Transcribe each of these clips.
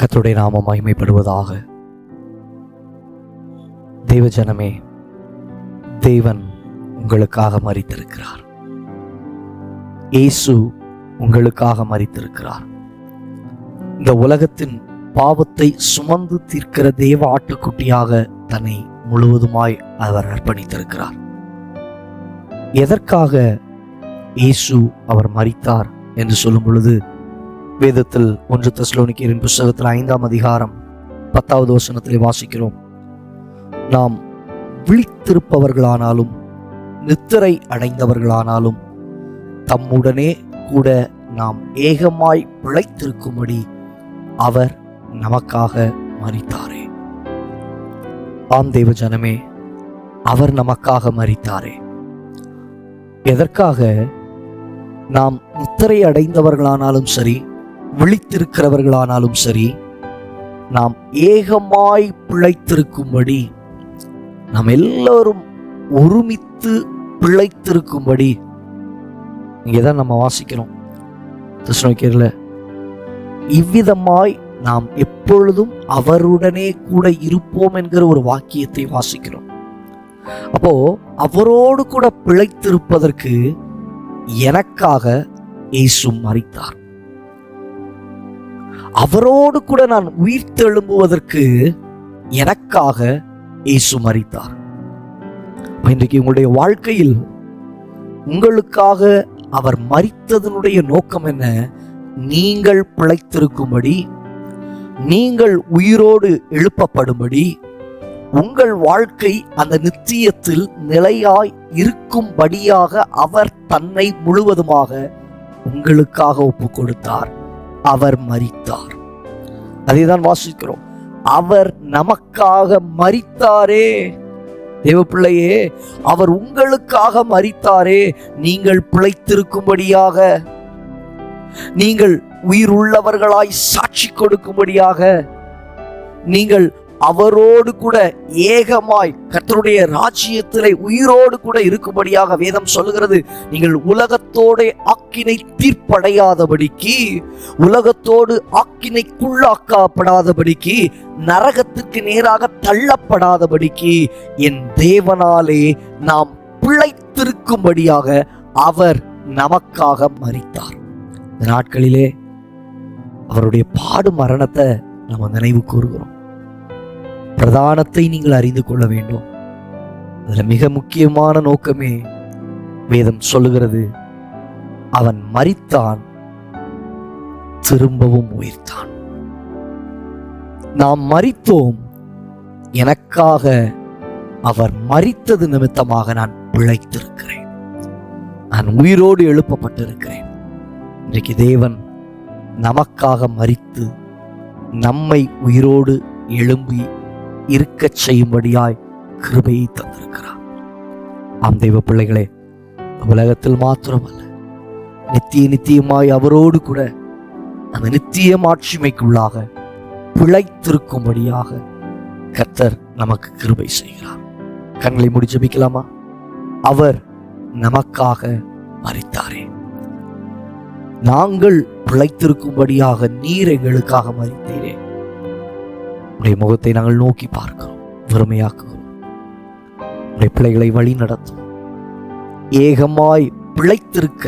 கத்துடைய நாம மகிமைப்படுவதாக. தெய்வ ஜனமே தேவன் உங்களுக்காக மறித்திருக்கிறார் இயேசு உங்களுக்காக மறித்திருக்கிறார் இந்த உலகத்தின் பாவத்தை சுமந்து தீர்க்கிற தேவ ஆட்டுக்குட்டியாக தன்னை முழுவதுமாய் அவர் அர்ப்பணித்திருக்கிறார். எதற்காக இயேசு அவர் மறித்தார் என்று சொல்லும் பொழுது வேதத்தில் ஒன்று தெசலோனிக்கரின் புஸ்தகத்தில் ஐந்தாம் அதிகாரம் பத்தாவது வசனத்திலே வாசிக்கிறோம். நாம் விழித்திருப்பவர்களானாலும் நித்திரை அடைந்தவர்களானாலும் தம்முடனே கூட நாம் ஏகமாய் பிழைத்திருக்கும்படி அவர் நமக்காக மறித்தாரே ஆம் தேவ ஜனமே அவர் நமக்காக மறித்தாரே எதற்காக? நாம் நித்திரை அடைந்தவர்களானாலும் சரி விழித்திருக்கிறவர்களானாலும் சரி நாம் ஏகமாய் பிழைத்திருக்கும்படி நாம் எல்லோரும் ஒருமித்து பிழைத்திருக்கும்படி இங்கே தான் நம்ம வாசிக்கிறோம். கிருஷ்ணகிரியில் இவ்விதமாய் நாம் எப்பொழுதும் அவருடனே கூட இருப்போம் என்கிற ஒரு வாக்கியத்தை வாசிக்கிறோம். அப்போ அவரோடு கூட பிழைத்திருப்பதற்கு எனக்காக இயேசு மறித்தார் அவரோடு கூட நான் உயிர் தெழும்புவதற்கு எனக்காக இயேசு மறித்தார் இன்றைக்கு உங்களுடைய வாழ்க்கையில் உங்களுக்காக அவர் மறித்ததனுடைய நோக்கம் என்ன? நீங்கள் பிழைத்திருக்கும்படி நீங்கள் உயிரோடு எழுப்பப்படும்படி உங்கள் வாழ்க்கை அந்த நித்தியத்தில் நிலையாய் இருக்கும்படியாக அவர் தன்னை முழுவதுமாக உங்களுக்காக ஒப்பு கொடுத்தார் அவர் மறித்தார் அதை தான் வாசிக்கிறோம். அவர் நமக்காக மறித்தாரே தேவ பிள்ளையே அவர் உங்களுக்காக மறித்தாரே நீங்கள் பிழைத்திருக்கும்படியாக நீங்கள் உயிர் உள்ளவர்களாய் சாட்சி கொடுக்கும்படியாக நீங்கள் அவரோடு கூட ஏகமாய் கர்த்தருடைய ராஜ்யத்திலே உயிரோடு கூட இருக்கும்படியாக வேதம் சொல்லுகிறது. நீங்கள் உலகத்தோட ஆக்கினை தீர்ப்படையாதபடிக்கு உலகத்தோடு ஆக்கினைக்குள்ளாக்கப்படாதபடிக்கு நரகத்துக்கு நேராக தள்ளப்படாதபடிக்கு என் தேவனாலே நாம் பிழைத்திருக்கும்படியாக அவர் நமக்காக மறித்தார் இந்த நாட்களிலே அவருடைய பாடு மரணத்தை நம்ம நினைவு கூறுகிறோம். பிரதானத்தை நீங்கள் அறிந்து கொள்ள வேண்டும். அதில் மிக முக்கியமான நோக்கமே வேதம் சொல்லுகிறது அவன் மறித்தான் திரும்பவும் உயிர்த்தான். நாம் மறித்தோம் எனக்காக அவர் மறித்தது நிமித்தமாக நான் பிழைத்திருக்கிறேன். நான் உயிரோடு எழுப்பப்பட்டிருக்கிறேன். இன்றைக்கு தேவன் நமக்காக மறித்து நம்மை உயிரோடு எழும்பி இருக்கச் செய்யும்படியாய் கிருபையை தந்திருக்கிறார். ஆம் தெய்வ பிள்ளைகளே உலகத்தில் மாத்திரமல்ல நித்திய நித்தியமாய் அவரோடு கூட அந்த நித்திய மாட்சிமைக்குள்ளாக பிழைத்திருக்கும்படியாக கத்தர் நமக்கு கிருபை செய்கிறார். கண்களை முடி ஜெபிக்கலாமா? அவர் நமக்காக மறித்தாரே நாங்கள் பிழைத்திருக்கும்படியாக நீர் எங்களுக்காக மறித்தீரே உடைய முகத்தை நாங்கள் நோக்கி பார்க்கிறோம் வெறுமையாக்குகிறோம். உடைய பிள்ளைகளை வழி நடத்தும் ஏகமாய் பிழைத்திருக்க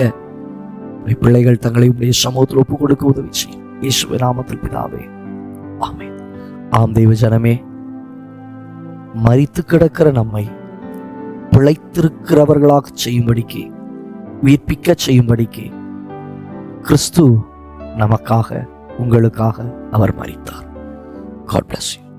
உடைய பிள்ளைகள் தங்களை உடைய சமூகத்தில் ஒப்புக் கொடுக்க உதவி செய்யும். இயேசுவை நாமத்தில் பிதாவே ஆமே ஆம் தெய்வ ஜனமே மறித்து கிடக்கிற நம்மை பிழைத்திருக்கிறவர்களாக செய்யும்படிக்கு உயிர்ப்பிக்க செய்யும்படிக்கு கிறிஸ்து நமக்காக உங்களுக்காக அவர் மறித்தார் God bless you.